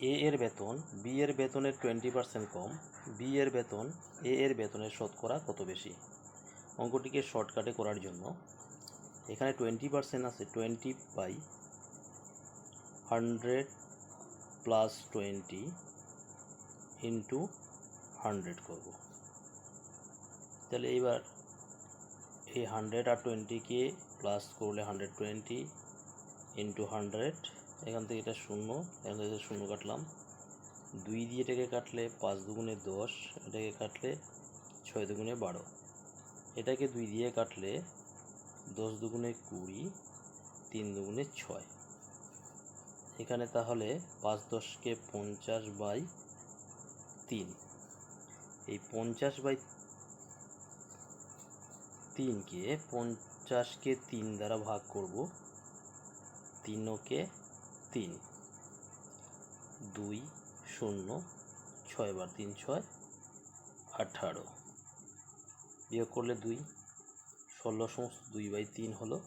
এ এর বেতন বি এর বেতনের টোয়েন্টি পার্সেন্ট কম বি এর বেতন এ এর বেতনের শতকরা কত বেশি? অঙ্কটিকে শর্টকাটে করার জন্য এখানে টোয়েন্টি পার্সেন্ট আছে twenty by hundred plus twenty into hundred করব। তাহলে এইবার এই হান্ড্রেড আর টোয়েন্টিকে প্লাস করলে হান্ড্রেড টোয়েন্টি ইন্টু হান্ড্রেড এখান থেকে এটা শূন্য, এখান থেকে শূন্য কাটলাম। দুই দিয়ে এটাকে কাটলে পাঁচ দুগুণে দশ, এটাকে কাটলে ছয় দুগুণে বারো। এটাকে দুই দিয়ে কাটলে দশ দুগুণে কুড়ি, তিন দুগুণে ছয়। এখানে তাহলে পাঁচ দশকে পঞ্চাশ বাই তিন। এই পঞ্চাশ বাই তিনকে পঞ্চাশকে তিন দ্বারা ভাগ করব। তিনকে তিন। দুই, শূন্য, ছয় বার তিন, ছয়, আঠারো। বিয়োগ করলে দুই। ষোলো সমস্ত দুই বাই তিন হলো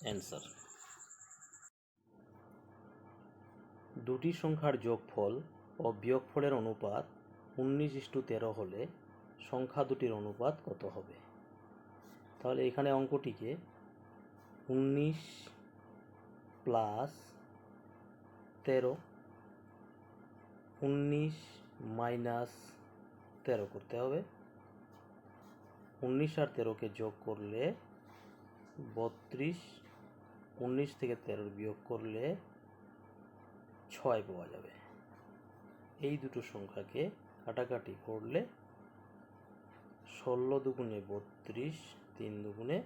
অ্যান্সার। দুটি সংখ্যার যোগফল ও বিয়োগফলের অনুপাত উনিশ ইস্টু তেরো হলে সংখ্যা দুটির অনুপাত কত হবে? তাহলে এখানে অঙ্কটিকে উনিশ প্লাস তেরো উনিশ মাইনাস তেরো করতে হবে। উনিশ আর তেরোকে যোগ করলে বত্রিশ, উনিশ থেকে তেরোর বিয়োগ করলে ছয় পাওয়া যাবে। এই দুটো সংখ্যাকে কাটাকাটি করলে ষোলো দুগুণে বত্রিশ, তিন দুগুণে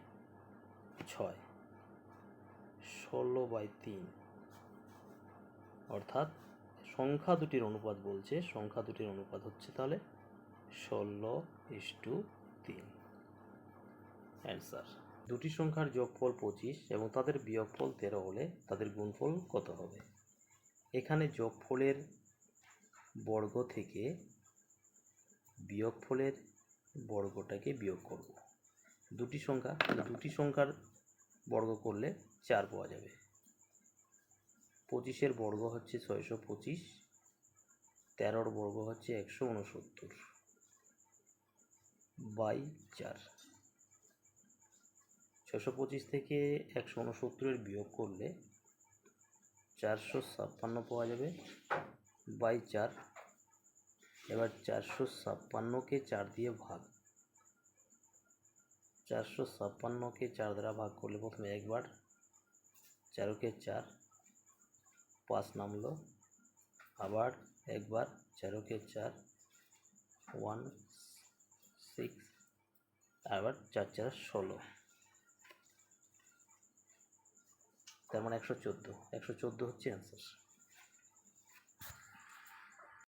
ছয়। ষোলো বাই তিন। অর্থাৎ সংখ্যা দুটির অনুপাত বলছে, সংখ্যা দুটির অনুপাত হচ্ছে তাহলে ষোলো ইস টু তিন। অ্যান্সার। দুটি সংখ্যার যোগফল পঁচিশ এবং তাদের বিয়োগফল তেরো হলে তাদের গুণফল কত হবে? এখানে যোগফলের বর্গ থেকে বিয়োগফলের বর্গটাকে বিয়োগ করব। দুটি সংখ্যা, দুটি সংখ্যার বর্গ করলে চার পাওয়া যাবে। পঁচিশের বর্গ হচ্ছে ছয়শো পঁচিশ, তেরোর বর্গ হচ্ছে একশো উনসত্তর বাই চার। ছশো পঁচিশ থেকে একশো উনসত্তরের বিয়োগ করলে চারশো ছাপ্পান্ন পাওয়া যাবে বাই চার। এবার চারশো ছাপ্পান্নকে চার দিয়ে ভাগ চারশো ছাপ্পান্নকে চার দ্বারা ভাগ করলে প্রথমে একবার চারোকে চার পাঁচ নামলো, আবার একবার চারোকে চার ওয়ান সিক্স, আবার চার চার ষোলো। তার মানে একশো চোদ্দ একশো চোদ্দ হচ্ছে অ্যান্সার